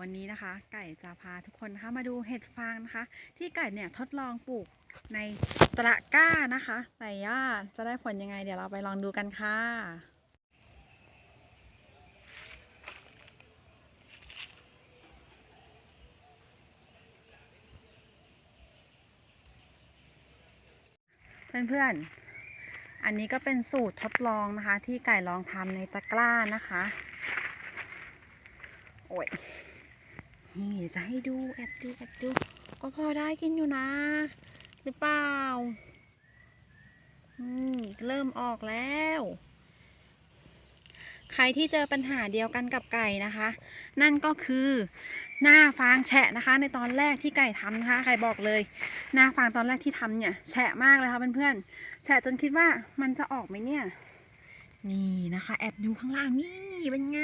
วันนี้นะคะ ไก่จะพาทุกคนนะคะมาดูเห็ดฟางนะคะ ที่ไก่เนี่ยทดลองปลูกในตะกร้านะคะแต่ว่าจะได้ผลยังไง เดี๋ยวเราไปลองดูกันค่ะเพื่อนๆ อันนี้ก็เป็นสูตรทดลองนะคะ ที่ไก่ลองทำในตะกร้านะคะ โอ้ย นี่จะให้ดูแอบดูแอบดู ก็พอได้กินอยู่นะ หรือเปล่า อืมเริ่มออกแล้ว ใครที่เจอปัญหาเดียวกันกับไก่นะคะ นั่นก็คือหน้าฟางแฉะนะคะ ในตอนแรกที่ไก่ทำนะคะใครบอกเลย หน้าฟางตอนแรกที่ทำเนี่ย แฉะมากเลยค่ะเพื่อนๆแฉะจนคิดว่ามันจะออกไหมเนี่ย นี่นะคะ แอบดูข้างล่างนี่เป็นไง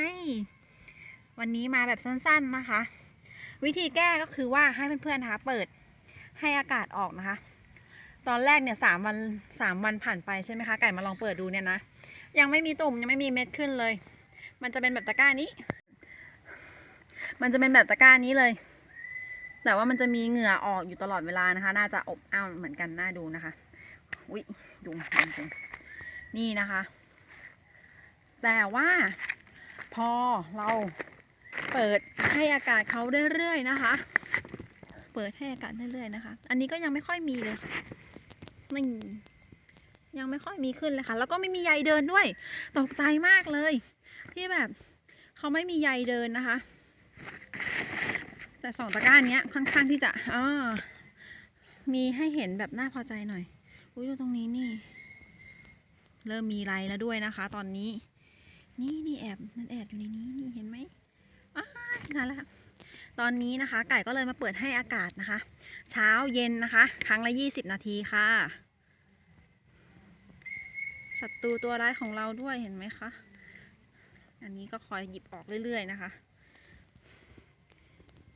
วันนี้มาแบบสั้น ๆ นะคะ วิธีแก้ก็คือว่าให้เพื่อนๆนะคะเปิดให้อากาศออกนะคะ ตอนแรกเนี่ยสามวันสามวันผ่านไปใช่ไหมคะไก่มาลองเปิดดูเนี่ยนะยังไม่มีตุ่มยังไม่มีเม็ดขึ้นเลย มันจะเป็นแบบตะกร้านี้ มันจะเป็นแบบตะกร้านี้เลย แต่ว่ามันจะมีเหงื่อออกอยู่ตลอดเวลานะคะ น่าจะอบอ้าวเหมือนกันน่าดูนะคะ อุ๊ยดูจริงนี่นะคะ แต่ว่าพอเรา เปิดให้อากาศเขาเรื่อยๆนะคะ เปิดให้อากาศเรื่อยๆนะคะ อันนี้ก็ยังไม่ค่อยมีเลยนี่ยังไม่ค่อยมีขึ้นเลยค่ะ แล้วก็ไม่มีใยเดินด้วย ตกใจมากเลย ที่แบบเขาไม่มีใยเดินนะคะ แต่สองตะกร้านี้ค่อนข้างที่จะอ่ามีให้เห็นแบบน่าพอใจหน่อย อุ้ยดูตรงนี้นี่ เริ่มมีไรแล้วด้วยนะคะ ตอนนี้ นี่นี่แอบมันแอบอยู่ในนี้นี่เห็นไหม อ้านั่นแหละตอนนี้นะคะ ไก่ก็เลยมาเปิดให้อากาศนะคะ เช้าเย็นนะคะ ครั้งละยี่สิบนาทีค่ะศัตรูตัวร้ายของเราด้วยเห็นไหมคะ อันนี้ก็คอยหยิบออกเรื่อยๆนะคะ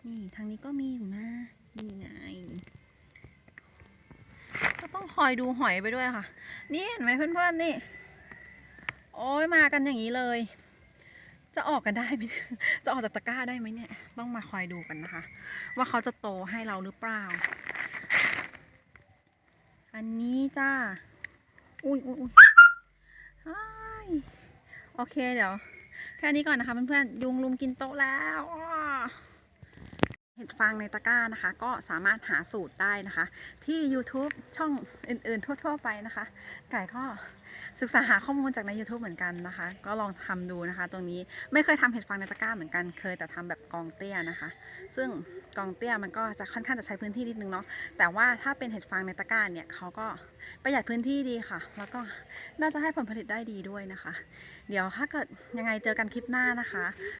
นี่ทางนี้ก็มีอยู่นะนี่ไง ก็ต้องคอยดูหอยไปด้วยค่ะ นี่เห็นไหมเพื่อนๆนี่ โอ้ยมากันอย่างนี้เลย จะออกกันได้ไหมจะออกจากตะกร้าได้ไหมเนี่ย ต้องมาคอยดูกันนะคะ ว่าเขาจะโตให้เราหรือเปล่า อันนี้จ้า อุ้ยอุ้ยอุ้ยโอเคเดี๋ยว แค่นี้ก่อนนะคะเพื่อนๆยุงลุมกินโต๊ะแล้ว เห็ดฟางในตะกร้านะคะ ก็สามารถหาสูตรได้นะคะ ที่ YouTube ช่องอื่นๆ ทั่ว ๆ ไปนะคะ ไก่ก็ศึกษาหาข้อมูลจากใน YouTube เหมือนกันนะคะ ก็ลองทำดูนะคะ ตรงนี้ไม่เคยทำเห็ดฟางในตะกร้าเหมือนกันเคยแต่ทำแบบกองเตี้ยนะคะ ซึ่งกองเตี้ยมันก็จะค่อนข้างจะใช้พื้นที่นิดนึงเนาะแต่ว่าถ้าเป็นเห็ดฟางในตะกร้าเนี่ยเขาก็ประหยัดพื้นที่ดีค่ะ แล้วก็น่าจะให้ผลผลิตได้ดีด้วยนะคะ เดี๋ยวถ้าเกิดยังไงเจอกันคลิปหน้านะคะ